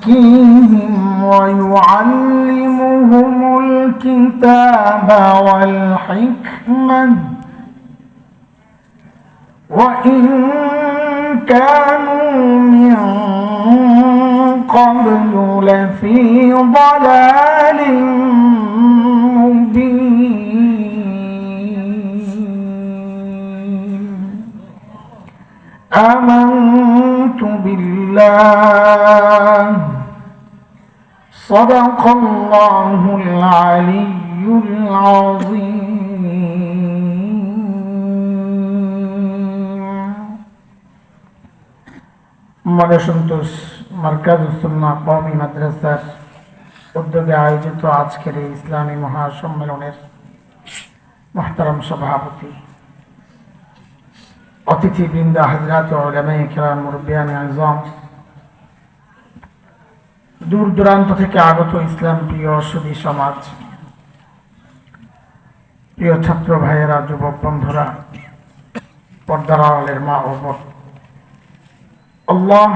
ويزكيهم ويعلمهم الكتاب والحكمة. وإن كانوا من قبل لفي ضلال آمنت بالله صدق الله العلي العظيم মনে সন্তোষ মার্কাজ সুন্না কওমি মাদ্রাসার উদ্যোগে আয়োজিত আজকের এই ইসলামী মহাসম্মেলনের মহতারাম সভাপতি অতিথিবৃন্দ হাজরাত কেরাম মুরব্বিয়ান আজম দূর দূরান্ত থেকে আগত ইসলাম প্রিয় সুদী সমাজ, প্রিয় ছাত্র ভাইয়েরা, যুবক বন্ধুরা, পর্দার আড়ালের মা ও আল্লাহ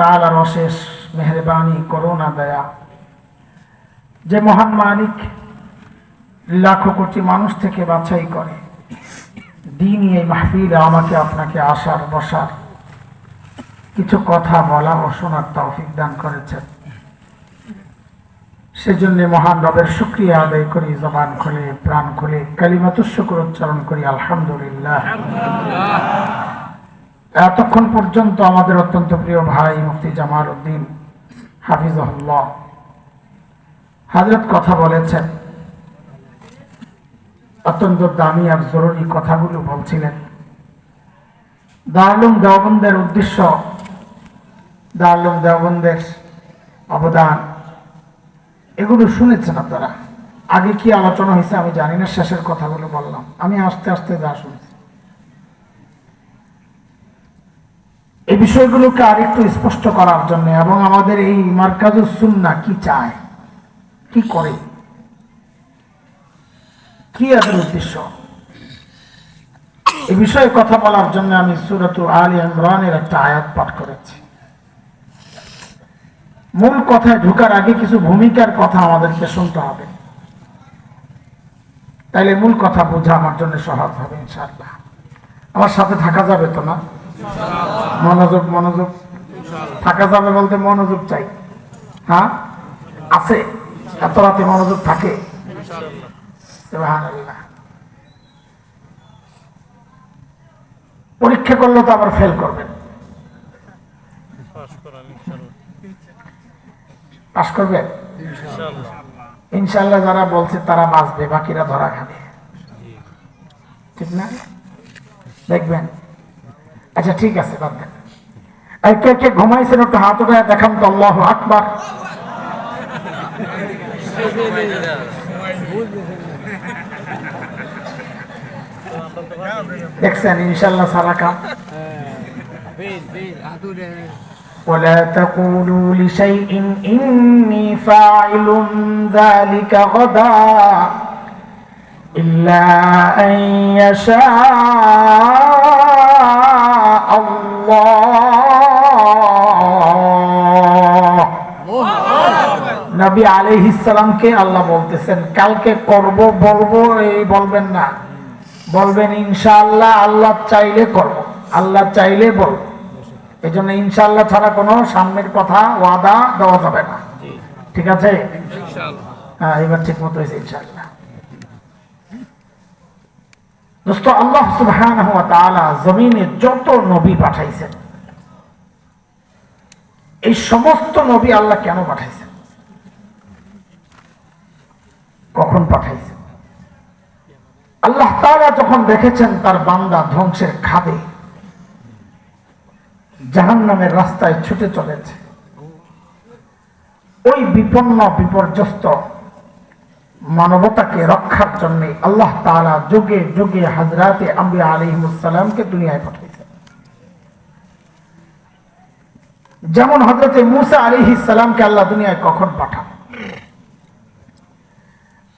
তাআলার অশেষ মেহেরবানি, করুণা, দয়া, যে মহান মালিক লাখো কোটি মানুষ থেকে বাছাই করে দিনই এই মাহফিলে আমাকে, আপনাকে আসার, বসার কিছু কথা বলা ও শোনার তৌফিক দান করেছেন। সেজন্য মহান রবের শুক্রিয়া আদায় করি, জবান খুলে, প্রাণ খুলে কালিমাত শুক্র উচ্চারণ করি, আলহামদুলিল্লাহ। এতক্ষণ পর্যন্ত আমাদের অত্যন্ত প্রিয় ভাই মুফতি জামাল উদ্দিন, হাফিজহুল্লাহ, হাজরত কথা বলেছেন। অত্যন্ত দামি আর জরুরি কথাগুলো বলছিলেন। দারুম দেওবন্দের উদ্দেশ্য দারুম দেওবন্দের অবদান। এগুলো শুনেছেন আপনারা। আগে কি আলোচনা হয়েছে আমি জানি না, শেষের কথাগুলো বললাম। আমি আস্তে আস্তে যা শুনছি। এই বিষয়গুলোকে আরেকটু স্পষ্ট করার জন্য এবং আমাদের এই মার্কাজুস সুন্না কি চায়, কি করে? কি এদের উদ্দেশ্য। এই বিষয়ে কথা বলার জন্য আমি সুরত আলী ইমরানের একটা আয়াত পাঠ করেছি। মূল কথায় ঢুকার আগে কিছু ভূমিকার কথা আমাদেরকে শুনতে হবে। তাইলে মূল কথা বোঝা আমার জন্য সহজ হবে, ইনশাআল্লাহ। আমার সাথে থাকা যাবে তো না? মনোযোগ মনোযোগ। থাকা যাবে বলতে মনোযোগ চাই। হ্যাঁ? আছে। এত রাতে মনোযোগ থাকে। পরীক্ষা করলে তো আবার ফেল করবেন। পাশ করবে ইনশাল্লাহ যারা বলছে তারা বাঁচবে বাকিরা ধরা খাবে। ঠিক না? দেখবেন। আচ্ছা ঠিক আছে বাদ দেন। আর কে কে ঘুমাইছেন একটু হাত উঠে দেখান তো আল্লাহ আকবার। يحسن إن شاء الله صركة ولا تقولوا لشيء إني فاعل ذلك غدا إلا أن يشاء. নবী আলাইহিসসালামকে আল্লাহ বলতেছেন কালকে করব বলব এই বলবেন না। বলবেন ইনশাআল্লাহ আল্লাহ চাইলে করব আল্লাহ চাইলে বলব। এই জন্য ইনশাআল্লাহ ছাড়া কোনো সামনের কথা ওয়াদা দেওয়া যাবে না। ঠিক আছে? হ্যাঁ এবার ঠিক মতো হয়েছে ইনশাআল্লাহ। দোস্ত আল্লাহ সুবহানাহু ওয়া তাআলা জমিনে যত নবী পাঠাইছেন এই সমস্ত নবী আল্লাহ কেন পাঠাইছেন? কখন পাঠাইছেন? আল্লাহ তাআলা যখন দেখেছেন তার বান্দা ধ্বংসের খাবে জাহান নামের রাস্তায় ছুটে চলেছে, ওই বিপন্ন, বিপর্যস্ত মানবতাকে রক্ষার জন্য আল্লাহ তাআলা যুগে যুগে হাজরাতে আম্বিয়া আলিহিমুসালামকে দুনিয়ায় পাঠিয়েছেন। যেমন হজরতে মুসা আলিহিস সালামকে আল্লাহ দুনিয়ায় কখন পাঠান?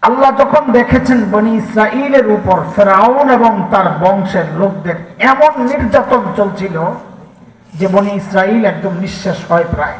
আল্লাহ যখন দেখেছেন বনি ইসরাইলের উপর ফেরাউন এবং তার বংশের লোকদের এমন নির্যাতন চলছিল যে বনি ইসরাইল একদম নিঃশেষ হয় প্রায়।